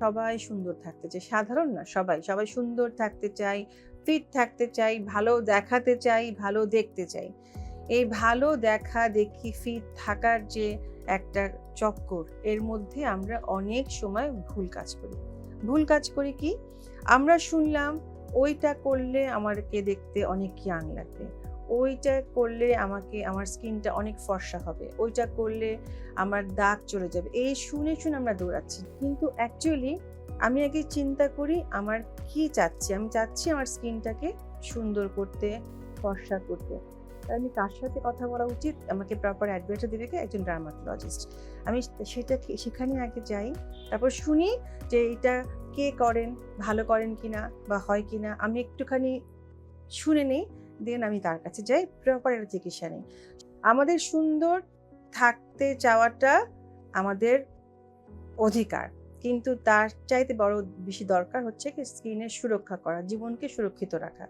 সবাই সুন্দর থাকতে চায়। সাধারণ না, সবাই। সবাই সুন্দর থাকতে চাই ফিট থাকতে চাই ভালো দেখাতে চাই ভালো দেখতে চাই এই ভালো দেখা দেখি ফিট থাকার যে একটা চক্কর, এর মধ্যে আমরা অনেক সময় ভুল কাজ করি। ভুল কাজ করি কি? আমরা শুনলাম, ওইটা করলে আমাকে দেখতে অনেক ইয়াং লাগবে। ওইটা করলে আমাকে, আমার স্কিনটা অনেক ফর্সা হবে। ওইটা করলে আমার দাগ চলে যাবে। এই শুনে শুনে আমরা দৌড়াচ্ছি। কিন্তু অ্যাকচুয়ালি আমি আগে চিন্তা করি আমার কি চাচ্ছি? আমি চাচ্ছি আমার স্কিনটাকে সুন্দর করতে, ফর্সা করতে। আমি কার সাথে কথা বলা উচিত? আমাকে প্রপার অ্যাডভাইসটা দেবে একজন ডার্মাটোলজিস্ট আমি সেটা সেখানে আগে যাই। তারপর শুনি যে এটা কে করেন? ভালো করেন কিনা? বা হয় কিনা? আমি একটুখানি শুনে নিই। দেন আমি তার কাছে যাই প্রপার চিকিৎসা নিই। আমাদের সুন্দর থাকতে চাওয়াটা আমাদের অধিকার। কিন্তু তার চাইতে বড় বেশি দরকার হচ্ছে কি স্কিনের সুরক্ষা করা, জীবনকে সুরক্ষিত রাখা।